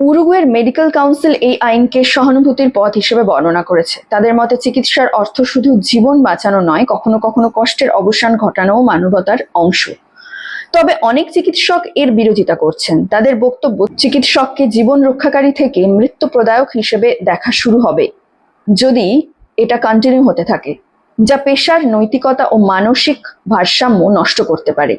উরুগুয়ের medical council এই আইনকে সহানুভূতির পথ হিসেবে বর্ণনা করেছে। তাদের মতে চিকিৎসার অর্থ শুধু জীবন বাঁচানো নয়, কখনো কখনো কষ্টের অবসান ঘটানোও মানবতার অংশ। তবে অনেক চিকিৎসক এর বিরোধিতা করছেন। তাদের বক্তব্য, চিকিৎসককে জীবন রক্ষাকারী থেকে মৃত্যু প্রদায়ক হিসেবে দেখা শুরু হবে, যদি এটা কন্টিনিউ হতে থাকে, যা পেশার নৈতিকতা ও মানসিক ভারসাম্য নষ্ট করতে পারে।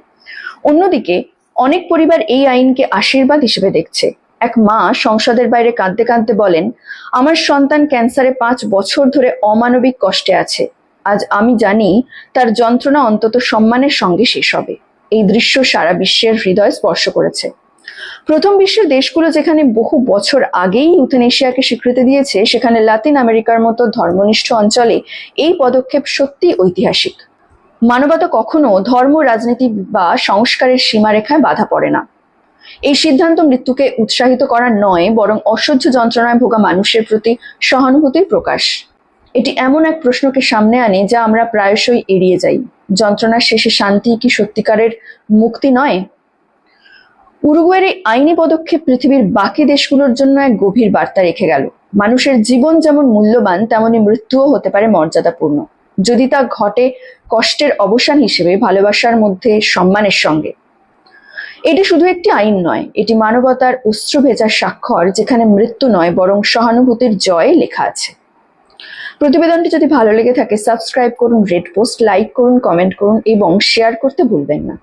অন্যদিকে, অনেক পরিবার এই আইনকে আশীর্বাদ হিসেবে দেখছে। এক মা সংসদের বাইরে কাঁদতে কাঁদতে বলেন, আমার সন্তান ক্যান্সারে পাঁচ বছর ধরে অমানবিক কষ্টে আছে। আজ আমি জানি তার যন্ত্রণা অন্তত সম্মানের সঙ্গে শেষ হবে। এই দৃশ্য সারা বিশ্বের হৃদয় স্পর্শ করেছে। প্রথম বিশ্বের দেশগুলো যেখানে বহু বছর আগেই ইউথেনেশিয়াকে স্বীকৃতি দিয়েছে, সেখানে লাতিন আমেরিকার মতো ধর্মনিষ্ঠ অঞ্চলে এই পদক্ষেপ সত্যি ঐতিহাসিক। মানবতা কখনো ধর্ম, রাজনীতি বা সংস্কারের সীমারেখায় বাধা পড়ে না। এই সিদ্ধান্ত মৃত্যুকে উৎসাহিত করা নয়, বরং অসহ্য যন্ত্রণায় ভোগা মানুষের প্রতি সহানুভূতির প্রকাশ। এটি এমন এক প্রশ্নকে সামনে আনে যা আমরা প্রায়শই এড়িয়ে যাই। যন্ত্রণার শেষে শান্তি কি সত্যিকারের মুক্তি নয়? উরুগুয়ের এই আইনি পদক্ষেপ পৃথিবীর বাকি দেশগুলোর জন্য এক গভীর বার্তা রেখে গেল। মানুষের জীবন যেমন মূল্যবান, তেমনি মৃত্যুও হতে পারে মর্যাদাপূর্ণ। যদি তা ঘটে কষ্টের অবসান হিসেবে ভালোবাসার মধ্যে সম্মানের সঙ্গে। এটি শুধু একটি আইন নয়, এটি মানবতার অস্ত্র ভেজার স্বাক্ষর যেখানে মৃত্যু নয়, বরং সহানুভূতির জয় লেখা আছে। প্রতিবেদনটি যদি ভালো লেগে থাকে, সাবস্ক্রাইব করুন, রেড পোস্ট, লাইক করুন, কমেন্ট করুন এবং শেয়ার করতে ভুলবেন না।